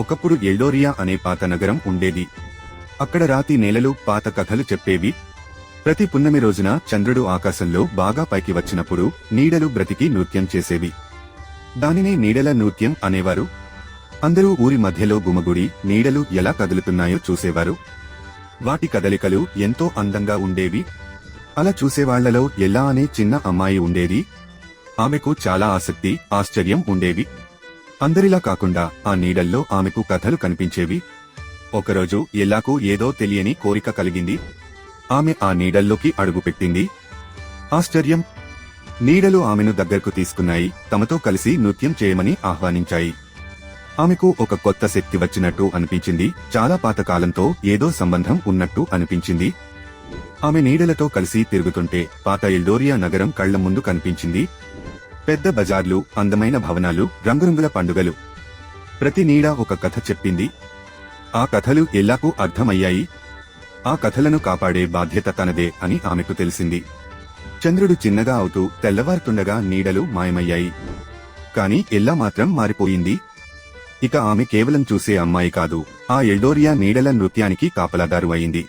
ఒకప్పుడు ఎల్డోరియా అనే పాత నగరం ఉండేది. అక్కడ రాతి నేలలు పాత కథలు చెప్పేవి. ప్రతి పున్నమి రోజున చంద్రుడు ఆకాశంలో బాగా పైకి వచ్చినప్పుడు నీడలు బ్రతికి నృత్యం చేసేవి. దానినే నీడల నృత్యం అనేవారు. అందరూ ఊరి మధ్యలో గుమగుడి నీడలు ఎలా కదులుతున్నాయో చూసేవారు. వాటి కదలికలు ఎంతో అందంగా ఉండేవి. అలా చూసేవాళ్ళలో ఎల్లా అనే చిన్న అమ్మాయి ఉండేది. ఆమెకు చాలా ఆసక్తి ఆశ్చర్యం ఉండేవి. అందరిలా కాకుండా ఆ నీడల్లో ఆమెకు కథలు కనిపించేవి. ఒకరోజు ఎల్లాకు ఏదో తెలియని కోరిక కలిగింది. ఆమె ఆ నీడల్లోకి అడుగుపెట్టింది ఆశ్చర్యం! నీడలు ఆమెను దగ్గరకు తీసుకున్నాయి. తమతో కలిసి నృత్యం చేయమని ఆహ్వానించాయి. ఆమెకు ఒక కొత్త శక్తి వచ్చినట్టు అనిపించింది. చాలా పాతకాలంతో ఏదో సంబంధం ఉన్నట్టు అనిపించింది. ఆమె నీడలతో కలిసి తిరుగుతుంటే పాత ఎల్డోరియా నగరం కళ్ళ ముందు కనిపించింది. పెద్ద బజార్లు అందమైన భవనాలు రంగురంగుల పండుగలు. ప్రతి నీడ ఒక కథ చెప్పింది. ఆ కథలు ఎల్లాకు అర్థమయ్యాయి. ఆ కథలను కాపాడే బాధ్యత తనదే అని ఆమెకు తెలిసింది. చంద్రుడు చిన్నగా అవుతూ తెల్లవారుతుండగా నీడలు మాయమయ్యాయి. కాని ఎల్లా మాత్రం మారిపోయింది. ఇక ఆమె కేవలం చూసే అమ్మాయి కాదు ఆ ఎల్డోరియా నీడల నృత్యానికి కాపలాదారు అయింది.